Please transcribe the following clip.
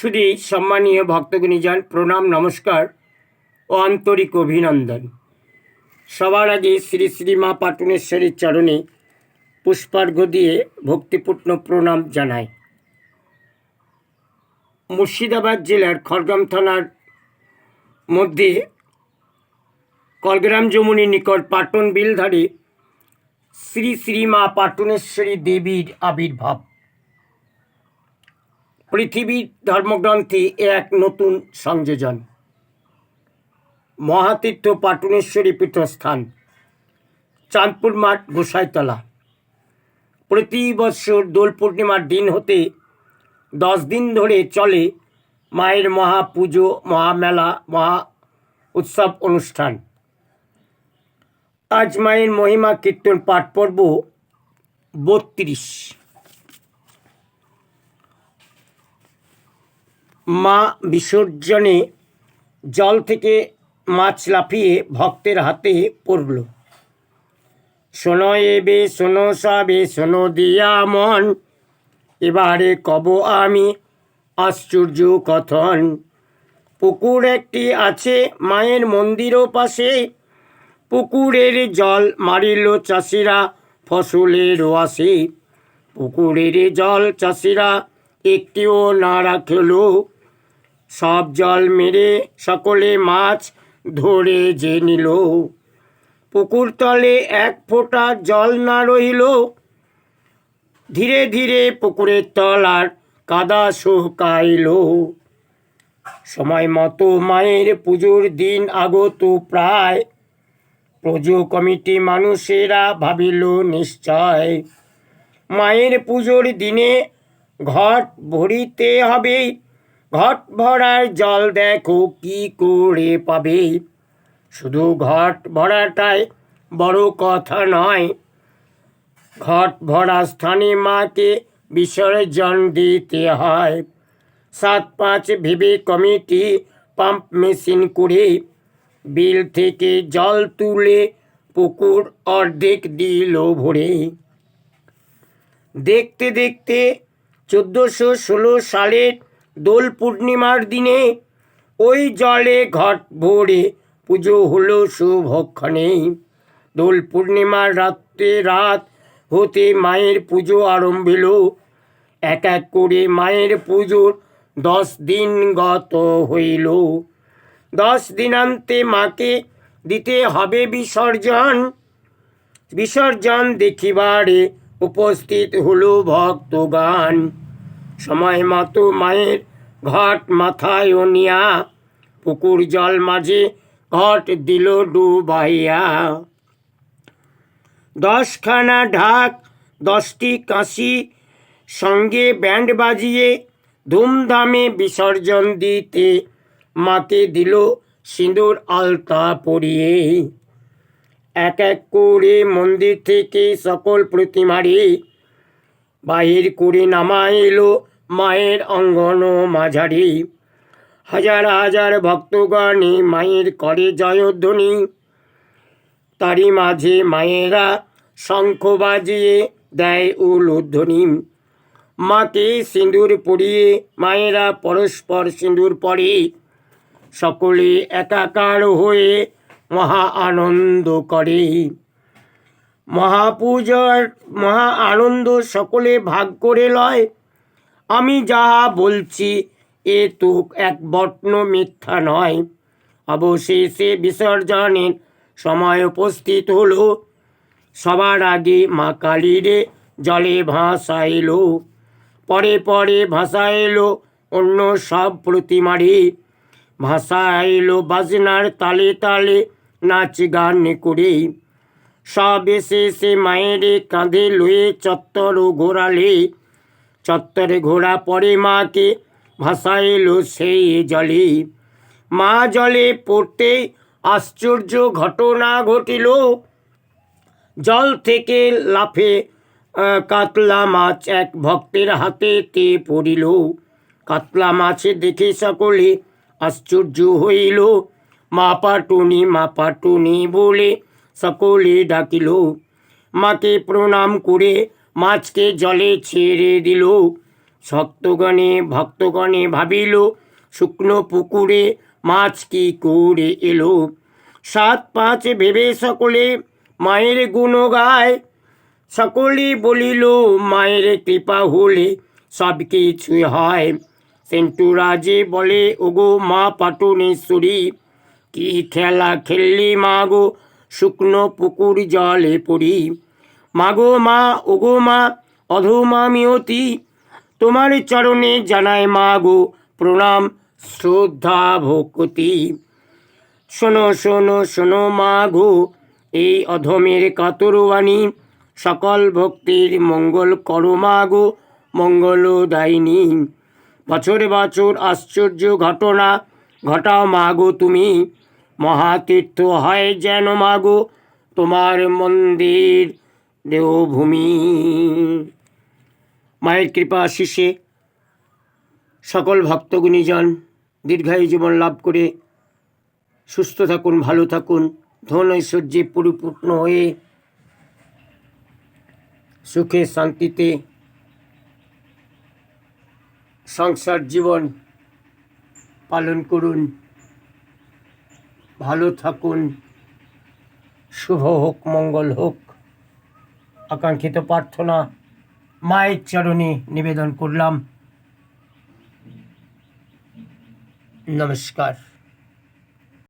শুধু সম্মানীয় ভক্তগুণীজন প্রণাম, নমস্কার ও আন্তরিক অভিনন্দন। সবার আগে শ্রী শ্রী মা পাটনেশ্বরীর চরণে পুষ্পার্ঘ দিয়ে ভক্তিপূর্ণ প্রণাম জানাই। মুর্শিদাবাদ জেলার খড়গ্রাম থানার মধ্যে কলগ্রাম যমুনি নিকট পাটন বিলধারে শ্রী শ্রী মা পাটনেশ্বরী দেবীর আবির্ভাব। পৃথিবীর ধর্মগ্রন্থে এক নতুন সংযোজন। মহাতীর্থ পাটনেশ্বরী পীঠস্থান, চাঁদপুর মাঠ গোসাইতলা। প্রতি বৎসর দোল পূর্ণিমার দিন হতে দশ দিন ধরে চলে মায়ের মহা পুজো মহামেলা মহা উৎসব অনুষ্ঠান। আজ মায়ের মহিমা কীর্তন পাঠ পর্ব বত্রিশ। মা বিসর্জনে জল থেকে মাছ লাফিয়ে ভক্তের হাতে পড়ল। শোনো এবে, শোনো সবে, শোনো দিয়া মন। এবারে কব আমি আশ্চর্য কথন। পুকুর একটি আছে মায়ের মন্দিরও পাশে। পুকুরের জল মারিল চাষিরা ফসলের আসে পুকুরের জল চাষিরা একটিও না রাখল সব জল মেরে সকলে মাছ ধরে যে নিল। পুকুর তলে এক ফোঁটা জল না রহিল। ধীরে ধীরে পুকুরের তল আর কাদা শুকাইল। সময় মতো মায়ের পুজোর দিন আগত প্রায়। পুজো কমিটি মানুষেরা ভাবিল নিশ্চয়, মায়ের পুজোর দিনে ঘট ভরিতে হবে ঘট ভরার জল দেখো কি করে পাবে। শুধু ঘট ভরাটাই বড় কথা নয়। ঘট ভরা স্থানে মাকে বিসর্জন দিতে হয়। সাত পাঁচ ভেবে কমিটি পাম্প মেশিন করে বিল থেকে জল তুলে পুকুর অর্ধেক দিল ভরে। দেখতে দেখতে চোদ্দোশো ষোলো সালের দোল পূর্ণিমার দিনে ওই জলে ঘট ভরে পুজো হলো শুভক্ষণে দোল পূর্ণিমার রাত্রে রাত হতে মায়ের পুজো আরম্ভ হলো। এক এক করে মায়ের পুজোর দশ দিন গত হইল। দশ দিনান্তে মাকে দিতে হবে বিসর্জন। বিসর্জন দেখিবারে উপস্থিত হলো ভক্তগান সময় মতো মায়ের ঘট মাথায় নিয়া পুকুর জল মাঝে ঘট দিল ডুবাইয়া। দশখানা ঢাক, দশটি কাশি সঙ্গে ব্যান্ড বাজিয়ে ধুমধামে বিসর্জন দিতে মাকে দিল সিঁদুর আলতা পরিয়ে। এক এক করে মন্দির থেকে সকল প্রতিমারে বাহির করে নামা এলো মায়ের অঙ্গন মাঝারি। হাজার হাজার ভক্তগণে মায়ের করে জয়ধ্বনি। তারই মাঝে মায়েরা শঙ্খ বাজিয়ে দেয় উলুধ্বনি মাকে সিঁদুর পরিয়ে, মায়েরা পরস্পর সিঁদুর পরে, সকলে একাকার হয়ে মহা আনন্দ করে। মহাপূজার মহা আনন্দ সকলে ভাগ করে লয়। আমি যাহা বলছি, এ তো এক বটন মিথ্যা নয়। অবশেষে বিসর্জনের সময় উপস্থিত হলো। সবার আগে মা কালীরে জলে ভাসাইল। পরে পরে ভাসাইল অন্য সব প্রতিমারি। প্রতিমারে ভাসাইল বাজনার তালে তালে নাচ গান করে। সব এসে সে মায়েরে কাঁধে লয়ে চত্বর ঘোরালে। চত্বরে ঘোরা পরে মাকে, ভাসাইল সেই জলে। মা জলে পড়তে আশ্চর্য ঘটনা ঘটিল। জল থেকে লাফে কাতলা মাছ এক ভক্তের হাতে তে পড়িল। কাতলা মাছে দেখে সকলে আশ্চর্য হইল। মা পাটুনি মা পাটুনি বলে সকলে ডাকিল। মাকে প্রণাম করে মাছকে জলে ছেড়ে দিল। সত্যগণে ভক্তগণে ভাবিল, শুকনো পুকুরে মাছ কি করে এলো? সাত পাঁচ ভেবে সকলে মায়ের গুণ গায়। সকলে বলিল, মায়ের কৃপা হলে সব কিছুই হয়। সেন্টু রাজে বলে, ওগো মা পাটনেশ্বরী, কি খেলা খেললি মা গো? শুকনো পুকুর জলে পড়ি। মাগো মা, ওগো মা অধমা মিয়তি, তোমার চরণে জানায় মা গো প্রণাম, শ্রদ্ধা ভক্তি। শোনো শোনো শোনো মা গো এই অধমের কাতরবাণী সকল ভক্তির মঙ্গল করো মা গো মঙ্গলদায়িনী বছরে বছর আশ্চর্য ঘটনা ঘটাও মা গো তুমি, মহাতীর্থ হয় যেন মা গো তোমার মন্দির। দেবভূমি মায়ের কৃপা আশিসে সকল ভক্তগুণীজন দীর্ঘায়ু জীবন লাভ করে সুস্থ থাকুন, ভালো থাকুন, ধন ঐশ্বর্যে পরিপূর্ণ হয়ে সুখে শান্তিতে সংসার জীবন পালন করুন, ভালো থাকুন, শুভ হোক, মঙ্গল হোক। আকাঙ্ক্ষিত প্রার্থনা মায়ের চরণে নিবেদন করলাম। নমস্কার।